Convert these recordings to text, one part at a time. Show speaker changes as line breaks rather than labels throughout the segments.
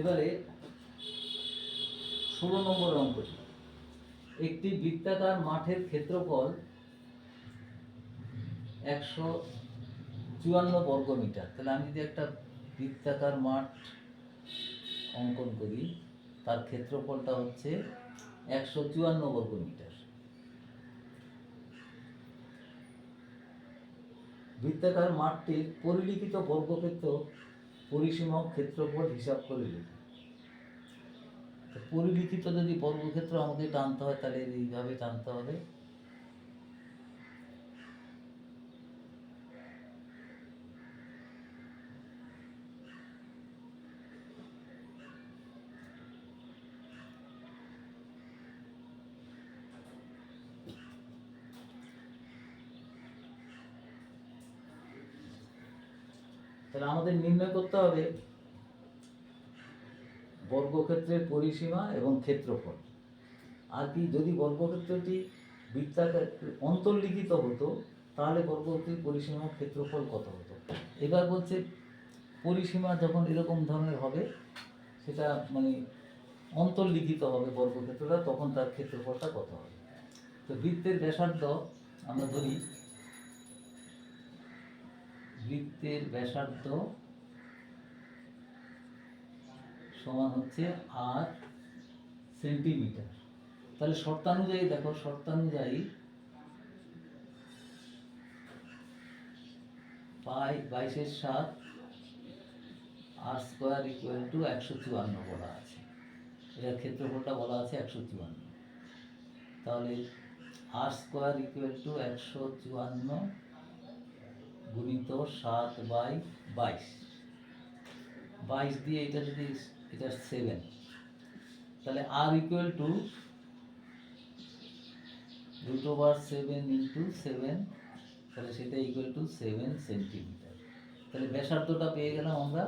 এবারে ষোলো নম্বর অঙ্কটি একটি বৃত্তাকার মাঠের ক্ষেত্রফল একশো চুয়ান্ন বর্গ মিটার। তাহলে আমি যদি একটা বৃত্তাকার মাঠ অঙ্কন করি, তার ক্ষেত্রফলটা হচ্ছে একশো চুয়ান্ন বর্গ মিটার। বৃত্তাকার মাঠটির পরিলিখিত বর্গক্ষেত্র পরিসীমা ও ক্ষেত্রফল হিসাব করে লিখি তো পরিলিখিত যদি বর্গক্ষেত্র আমাদের টানতে হয়, তাহলে এইভাবে টানতে হবে। তাহলে আমাদের নির্ণয় করতে হবে বর্গক্ষেত্রের পরিসীমা এবং ক্ষেত্রফল। আর কি, যদি বর্গক্ষেত্রটি বৃত্তাকার অন্তর্লিখিত হতো, তাহলে বর্গক্ষেত্রের পরিসীমা ক্ষেত্রফল কত হতো? এবার বলছে, পরিসীমা যখন এরকম ধরনের হবে, সেটা মানে অন্তর্লিখিত হবে বর্গক্ষেত্রটা, তখন তার ক্ষেত্রফলটা কত হবে? তো বৃত্তের ব্যাসার্ধ আমরা ধরি, বৃত্তের ব্যাসার্ধ সমান হচ্ছে আট সেন্টিমিটার। তাহলে শর্তানুযায়ী দেখো শর্তানুযায়ী পাই বাইশের সাত, আর স্কোয়ার ইকুয়াল টু একশো চুয়ান্ন বলা আছে। এটার ক্ষেত্রফলটা বলা আছে একশো চুয়ান্ন। তাহলে আর স্কোয়ার ইকুয়াল টু একশো চুয়ান্ন গুণিত সাত বাই বাইশ। বাইশ দিয়ে এটা যদি এটা সেভেন তাহলে আর equal to root over seven into seven তাহলে সেটা ইকুয়াল টু সেভেন সেন্টিমিটার তাহলে ব্যাসার্ধটা পেয়ে গেলাম আমরা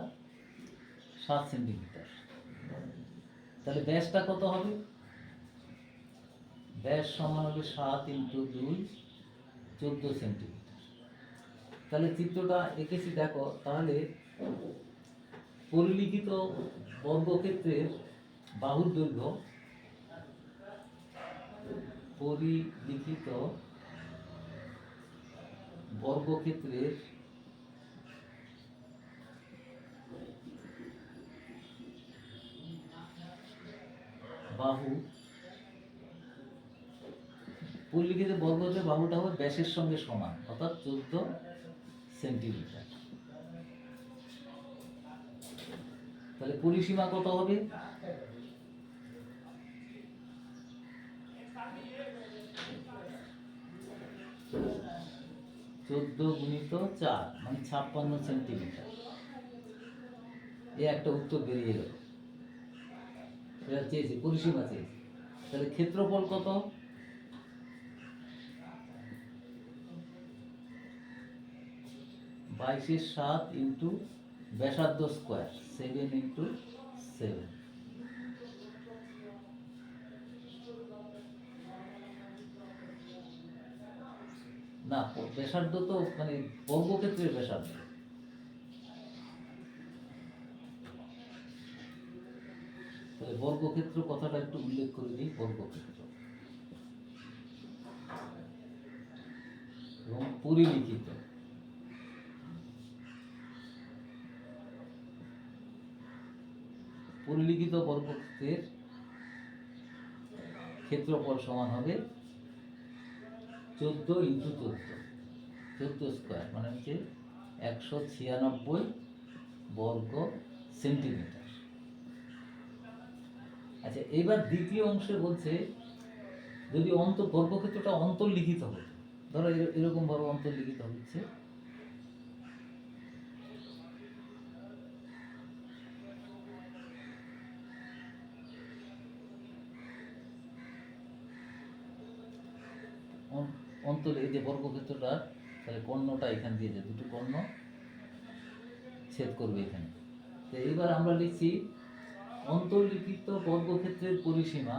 সাত সেন্টিমিটার তাহলে ব্যাসটা কত হবে? ব্যাস সমান হবে সাত ইন্টু দুই, চোদ্দ সেন্টিমিটার তাহলে চিত্রটা এঁকেছি, দেখো, তাহলে পরিলিখিত বর্গক্ষেত্রের বাহুর দৈর্ঘ্য পরিলিখিত বর্গক্ষেত্রের বাহু, পরিলিখিত বর্গক্ষেত্রের বাহুটা হবে ব্যাসের সঙ্গে সমান, অর্থাৎ চোদ্দ সেন্টিমিটার। তাহলে পরিসীমা কত হবে? চোদ্দ গুণিত চার মানে ছাপ্পান্ন সেন্টিমিটার। এ একটা উত্তর বেরিয়ে গেল। এটা চেয়েছি, পরিসীমা চেয়েছি। তাহলে ক্ষেত্রফল কত? বাইশের সাত ইন্টু ব্যাসার্ধ স্কোয়ার সেভেন ইন্টু সেভেন না, ব্যাসার্ধ তো মানে বর্গক্ষেত্রের ব্যাসার্ধ। তাহলে বর্গক্ষেত্র কথাটা একটু উল্লেখ করে দিই, বর্গক্ষেত্র। এবং পরিলিখিত। পরিলিখিত বর্গক্ষেত্রের ক্ষেত্রফল সমান হবে চোদ্দ ইন্টু চোদ্দ। চোদ্দ স্কোয়ার মানে হচ্ছে একশো ছিয়ানব্বই বর্গ সেন্টিমিটার। আচ্ছা এবার দ্বিতীয় অংশে বলছে, যদি অন্ত বর্গক্ষেত্রটা অন্তর্লিখিত হতো, ধরো এর- এরকমভাবে অন্তর্লিখিত হচ্ছে সমান্তর এই যে বর্গক্ষেত্রটা তাহলে কর্ণটা এখান দিয়ে যায় দুটো কর্ণ ছেদ করবে এখানে। তো এবার আমরা লিখছি, অন্তর্লিখিত বর্গক্ষেত্রের পরিসীমা,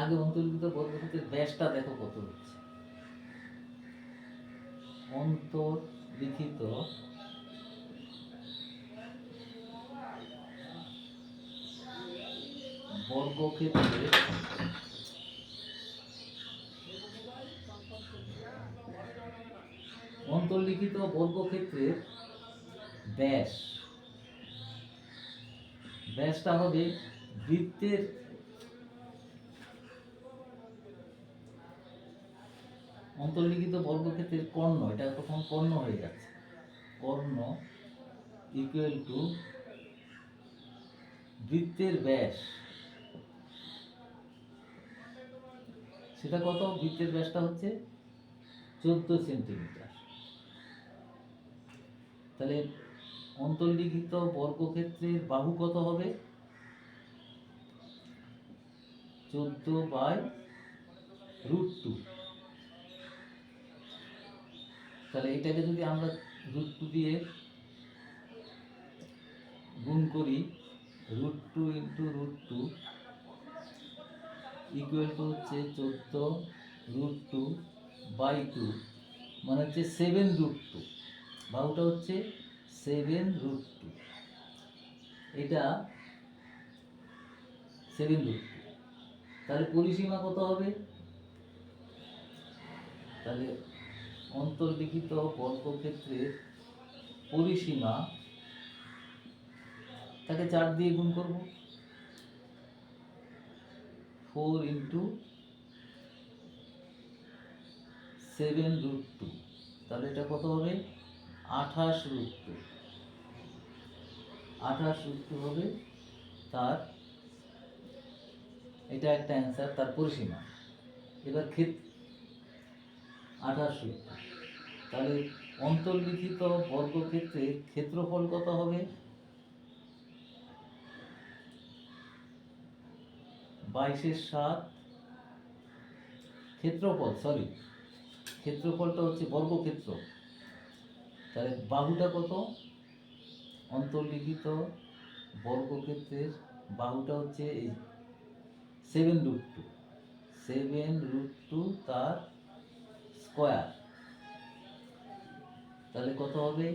আগে অন্তর্লিখিত বর্গক্ষেত্রের ব্যাসটা দেখো কত হচ্ছে। অন্তর্লিখিত বর্গক্ষেত্রের অন্তর্লিখিত বর্গক্ষেত্রের ব্যাস। ব্যাসটা হবে বৃত্তের অন্তর্লিখিত বর্গক্ষেত্রের কর্ণ। এটা তখন কর্ণ হয়ে যাচ্ছে। কর্ণ ইকুয়াল টু বৃত্তের ব্যাস। সেটা কত? বৃত্তের ব্যাসটা হচ্ছে চোদ্দ সেন্টিমিটার। তাহলে অন্তর্লিখিত বর্গক্ষেত্রের বাহু কত হবে? চোদ্দ বাই রুট টু। তাহলে এটাকে যদি আমরা রুট টু দিয়ে গুণ করি, root two into root two equal to হচ্ছে চোদ্দ রুট টু বাই টু মানে হচ্ছে সেভেন রুট টু। বাহুটা হচ্ছে সেভেন রুট টু। এটা সেভেন রুট টু। তাহলে পরিসীমা কত হবে? তাহলে অন্তর্লিখিত বর্গক্ষেত্রের পরিসীমা, তাকে চার দিয়ে গুণ করব। Four into seven root two. তাহলে এটা কত হবে? আঠাশ রুক্ত আঠাশ টু হবে তার, এটা একটা অ্যান্সার তার পরিসীমা। এবার ক্ষেত, আঠাশ টু তাহলে অন্তর্লিখিত বর্গক্ষেত্রে ক্ষেত্রফল কত হবে? বাইশের সাত, ক্ষেত্রফল সরি ক্ষেত্রফলটা হচ্ছে বর্গক্ষেত্র। তাহলে বাহুটা কত? অন্তর্লিখিত বর্গক্ষেত্রের বাহুটা হচ্ছে এই seven root two seven root two তার স্কোয়ার তাহলে কত হবে?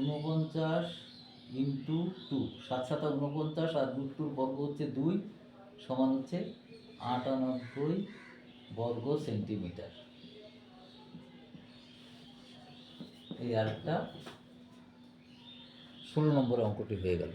ঊনপঞ্চাশ ইন্টু টু সাত সাতা ঊনপঞ্চাশ আর রুট টুর বর্গ হচ্ছে দুই, সমান হচ্ছে আটানব্বই বর্গ সেন্টিমিটার। এই আরেকটা ষোলো নম্বর অঙ্কটি হয়ে গেল।